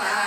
วา